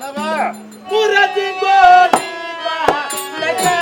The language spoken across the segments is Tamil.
नवा पूरज गोरी बा लगा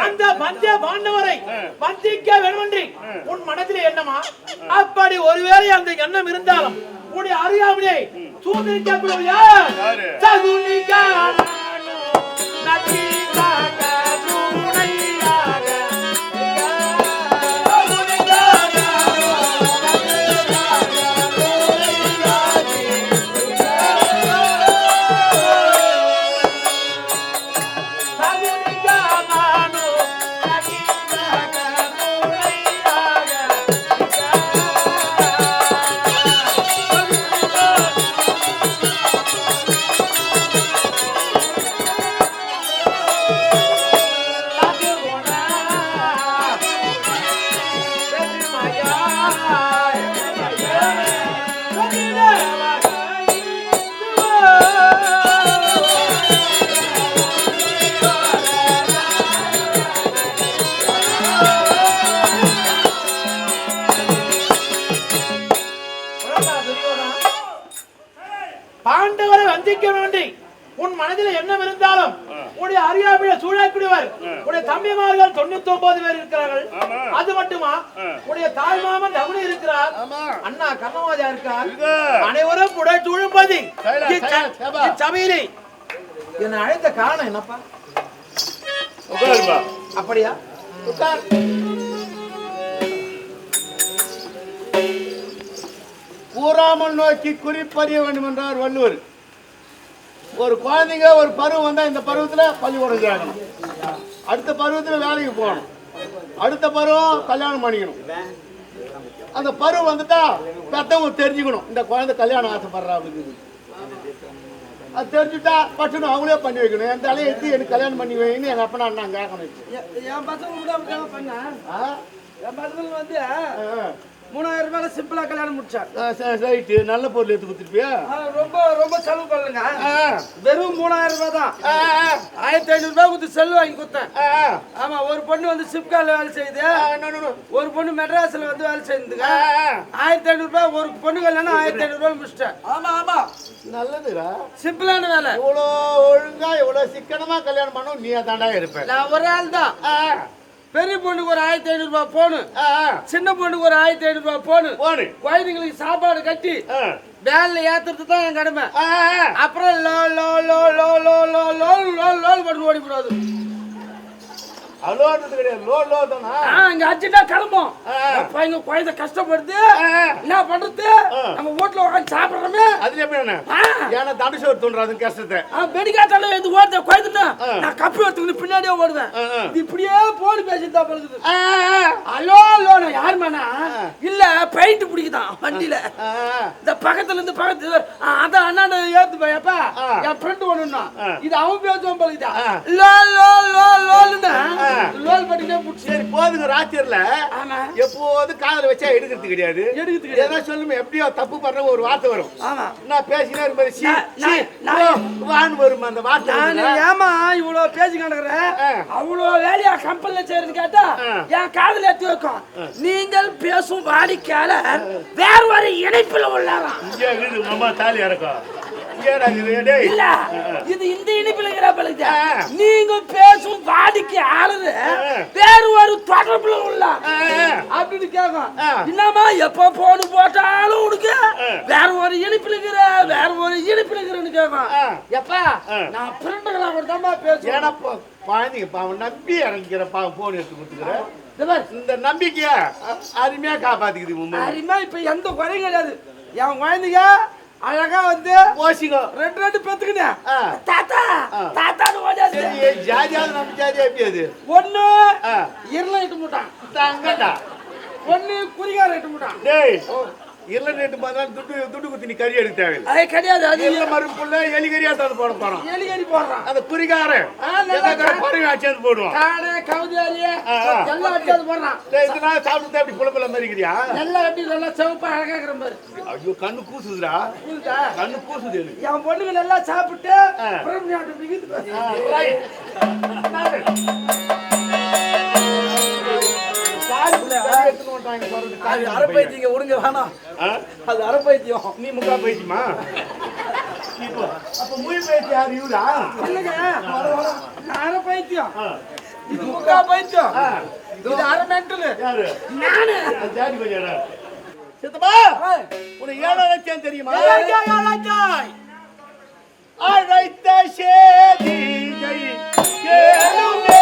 அந்த பஞ்ச பாண்டவரை. வந்திக்க வேண்டுமென்றி உன் மனதில் எண்ணமா அப்படி ஒருவேளை அந்த எண்ணம் இருந்தாலும் உன்னுடைய அறியாமலே யாரு? சகுனிகா நச்சிகாக சூனையாக பாண்டவரை வந்திக்க வேண்டி உன் மனதில் என்ன இருந்தாலும் உன்னுடைய அறியாமையை சூழக்கூடியவர். உன்னுடைய தம்பிமார்கள் தொண்ணூத்தி ஒன்பது பேர் இருக்கிறார்கள். அது மட்டுமா? ஆ. உன்னுடைய தாய் மாமன் தகுனி இருக்கிறார். அண்ணா கண்ணவாஜா இருக்கார். இருக்கு. அனைவரும் புடை சூழும்பதி. சபையிலே. என்னை அழைத்த காரணம் என்னப்பா? அப்படியா? உட்கார். கூறாமல் நோக்கி குறிப்பறிய வேண்டும் என்றார் வள்ளுவர். ஒரு குழந்தைங்க ஒரு பருவம் வந்தா இந்த பருவத்துல பள்ளிக்கூடம் சேர்க்கணும். அடுத்த பருவத்துல வேலைக்கு போகணும். அடுத்த பருவம் கல்யாணம் பண்ணிக்கணும். அந்த பருவம் வந்துட்டா பெத்தவங்க தெரிஞ்சுக்கணும். இந்த குழந்தை கல்யாணம் ஆசைப்படுறா அப்படின்னு. அது தெரிஞ்சுட்டா பட்டுன்னு அவங்களே பண்ணி வைக்கணும். என் தலையை எடுத்து எனக்கு கல்யாணம் பண்ணி வைங்கன்னு எங்க அப்பா நான் கேட்கணும். என் பசங்க? என் பசங்க வந்து. மூணாயிரம் ரூபாயில சிம்பிளா கல்யாணம் முடிச்சான் ஆ, சரி, ரைட்டு. நல்ல பொருள் எடுத்து கொடுத்துருப்பியா? ரொம்ப ரொம்ப செலவு பண்ணலங்க ஆ. வெறும் மூணாயிரம் ரூபாய் தான். ஆயிரத்தி ஐநூறு ரூபாய் கொடுத்து செல் வாங்கி கொடுத்தேன். ஆமா ஒரு பொண்ணு வந்து சிப்கால வேலை செய்யுது. ஒரு பொண்ணு மெட்ராஸ்ல வந்து வேலை செய்யுதுங்க. ஆயிரத்தி ஐநூறு ரூபாய் ஒரு பொண்ணு கல்யாணம் ஆயிரத்தி ஐநூறு ரூபாய் முடிச்சிட்டேன். ஆமா ஆமா. நல்லதுடா. சிம்பிளான வேலை. இவ்வளோ ஒழுங்கா இவ்வளோ சிக்கனமா கல்யாணம் பண்ணவும் நீ தாண்டா இருப்ப. நான் ஒரு ஆள் தான். பெரிய பொண்ணுக்கு ஒரு ஆயிரத்தி ஐநூறு ரூபாய் போனு. சின்ன பொண்ணுக்கு ஒரு ஆயிரத்தி ஐநூறு ரூபாய் போனு. போடு குழந்தைங்களுக்கு சாப்பாடு கட்டி ஆ, வேன்ல ஏத்துறது தான் என் கடமை. அப்புறம் லோ லோ லோ லோ லோ லோ லோ லோ லோல் பண்ணி ஓடி போடாது அலோன்றது கிடையாது. லோ லோ தானா? அங்க அர்ஜென்டா என்ன பண்றது? நம்ம வீட்டுல உட்காந்து சாப்பிடுறோமே. அதுல எப்படி ஏன்னா தடுச்சு ஒரு தோன்றாது கஷ்டத்தை. வெடிக்காத்தால இது ஓடுத குழந்தைட்டா நான் கப்பி ஒருத்துக்கு பின்னாடியே ஓடுவேன். இது இப்படியே போன் பேசிட்டு பழகுது. அலோ லோன யாருமானா இல்ல பெயிண்ட் பிடிக்குதான் வண்டியில. இந்த பக்கத்துல இருந்து பக்கத்துல அதான் அண்ணா ஏத்துப்பா எப்பா என் ஃப்ரெண்டு ஒண்ணுன்னா இது அவன் பேசுவான் பழகுதான் லோ லோ லோ லோல் பண்ணிட்டே புடிச்சு. சரி போதுங்க ராத்திரில. எப்போது காதல வச்சா எடுக்கிறது கிடையாது. எடுக்கிறது கிடையாது. ஏதோ சொல்லுமே எப்படியோ தப்பு பண்ற ஒரு வார்த்தை வரும். ஆமா. நான் பேசினே இருக்கும்போது சி வான்னு வரும் அந்த வார்த்தை நான்? ஏமா இவ்வளவு பேசி கிடக்குறேன். அவ்வளவு வேலையா கம்பெனில செய்யறது கேட்டா. என் காதுல எத்தி வைக்கும். நீங்கள் பேசும் வாடிக்கையாளர் வேற ஒரு இணைப்புல உள்ளாராம் இங்கே இருக்குது தாலி இறக்கும். இல்ல இது இந்த இனிப்புல இருக்கிற பழுது ஆ. நீங்க பேசும் வாடிக்கையாளரு ஆ. வேற ஒரு தொடர்புல உள்ள அப்படின்னு கேட்கும் ஆ. என்னம்மா எப்ப போன் போட்டாலும் உனக்கு. வேற ஒரு இனிப்புல இருக்கிற வேற ஒரு இனிப்புல இருக்கிறன்னு கேட்கும். எப்பா. நான் பிறண்டுகளா தான்மா பேசுவேன் ஏடா பா- குழந்தைங்க பாவம் நம்பி இறங்கிக்கிற பாவம் போன் எடுத்து கொடுத்துக்கிற இந்த நம்பிக்கைய அருமையா காப்பாத்திக்குது அருமையா இப்ப எந்த குறையும் கிடையாது என் குழந்தைங்க அழகா வந்து ஓசிங்கோ. ரெண்டு ரெண்டு பெத்துக்கினேன் ஆ. தாத்தா ஓடியாச்சு சரி ஜாதியாவது நம்ம ஜாதியா எப்படி அது? ஒண்ணு. இருள இட்டு முட்டான் தங்கடா ஒண்ணு குறிகார இட்டு முட்டான் டேய். இல்ல ரேட்டு பார்த்தா துட்டு துட்டு குத்தி நீ கறி எடுக்க தேவையில்லை. அது கிடையாது அது இல்ல மறுப்புள்ள எலி கறியா தான் போட போறோம். எலி கறி போடுறான். அந்த எதை பறவை ஆச்சாந்து போடுவோம். காடை கவுதாரி ஆ, ஆ. எல்லாம் அடிச்சு அது போடுறான். சாப்பிட்டு அப்படி புலப்பல மறிக்கிறியா எல்லாம் அடி நல்லா சிவப்பா அழகா இருக்கிற மாதிரி. ஐயோ கண்ணு கூசுதுடா. கண்ணு கூசுது எனக்கு. என் பொண்ணுங்க நல்லா சாப்பிட்டு பையன். அரைப்பைத்தியங்க விடுங்க வேணாம்? அது அரைப்பைத்தியம் நீ முக்கா பைத்தியமா அப்ப முய் பைத்தியம் யாரு இவரா? இல்லைங்க வர வர. நான் அரைப்பைத்தியம் ஆ. இது முக்கா பைத்தியம் ஆ. இது அரை மென்டல் யாரு? நானு. அது ஜாதி பையனா சித்தப்பா உனக்கு ஏழு லட்சம் தெரியுமா? அழைத்த சேதியை கேளுமே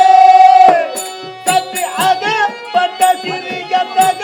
அகப்பட்ட சிறியத்தக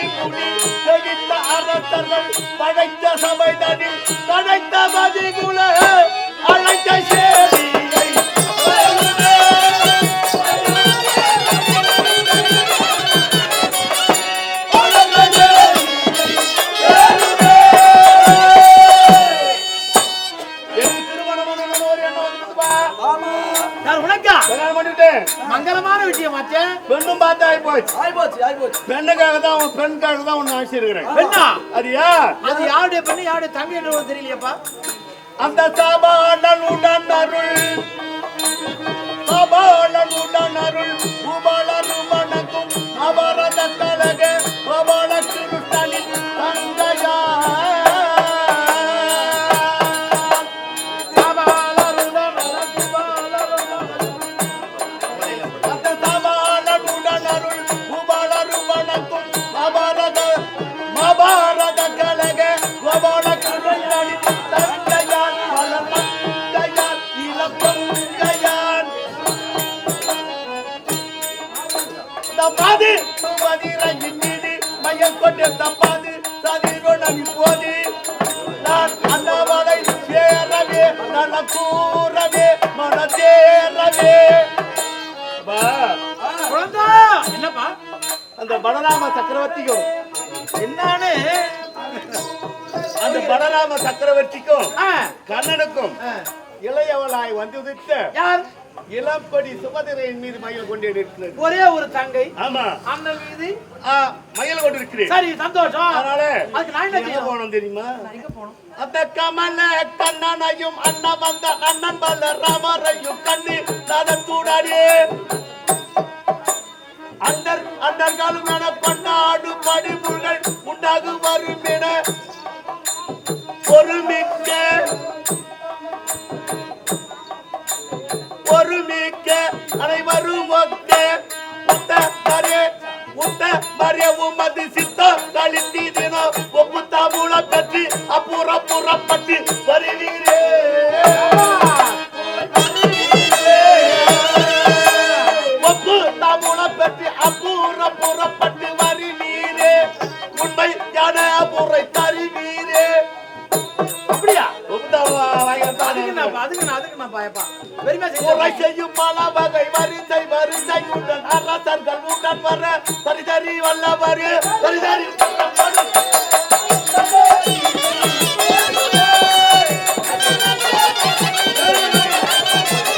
இழைத்த செழித்த அரசர்கள் படைத்த சபைதனில் படைத்த மதிகுல அழைத்த சேதியை கேளுமே. யார் உனக்கா? கல்யாணம் பண்ணிட்டேன் மங்களமான விஷயம் ஆச்சே பெண்ணும் பார்த்து ஆகி போச்சு ஆயிப்போச்சு ஆயிப்போச்சு. பெண்ணுக்காக தான் உன் பெண்ணுக்காக தான் உன்னை ஆசிருக்கிறேன் பெண்ணா? அது யார்? அது யாருடைய பெண்ணு? யாருடைய தங்கை என்று தெரியலையாப்பா? அந்த சபாடன் உடன் அருள் சபாடன் உடன் அருள் கொண்டு தப்பாது சதிரோடம் இப்போது நான் அண்ணாமலை சேரவே நல்ல கூறவே மன சேரவே என்னப்பா? அந்த பலராம சக்கரவர்த்திக்கும். என்னான்னு அந்த பலராம சக்கரவர்த்திக்கும் கண்ணனுக்கும். இளையவளாய் வந்து யார்? இளம்படி சுபதிரையின் மீது மயில் கொண்டு இருக்கிறது ஒரே ஒரு தங்கை. ஆமா. அண்ணன் மீது. மயில் கொண்டு இருக்கிறேன் சரி சந்தோஷம். அதனால அதுக்கு நான் என்ன போனோம் தெரியுமா? அந்த கமல கண்ணனையும் அண்ணன் வந்த அண்ணன் பல ராமரையும் கண்ணு தூடாடியே அண்டர் அண்டர்களும் என கொண்டாடு படிப்புகள் உண்டாகு வரும் என ஒருமிக்க அனைவரும் ஒக்க உத்த மரே உத்த மரே உமது சித்த கழித்தி தினம் ஒப்பு தாமுல பெற்று அப்புற புறப்பட்டு வருவீங்க பயப்பா. செஞ்சு செய்யும் மாலாவகை வரிசை வரிசை உடன் அரசர்கள் உடன் வர. சரிதறி வல்லவர். சரிதறி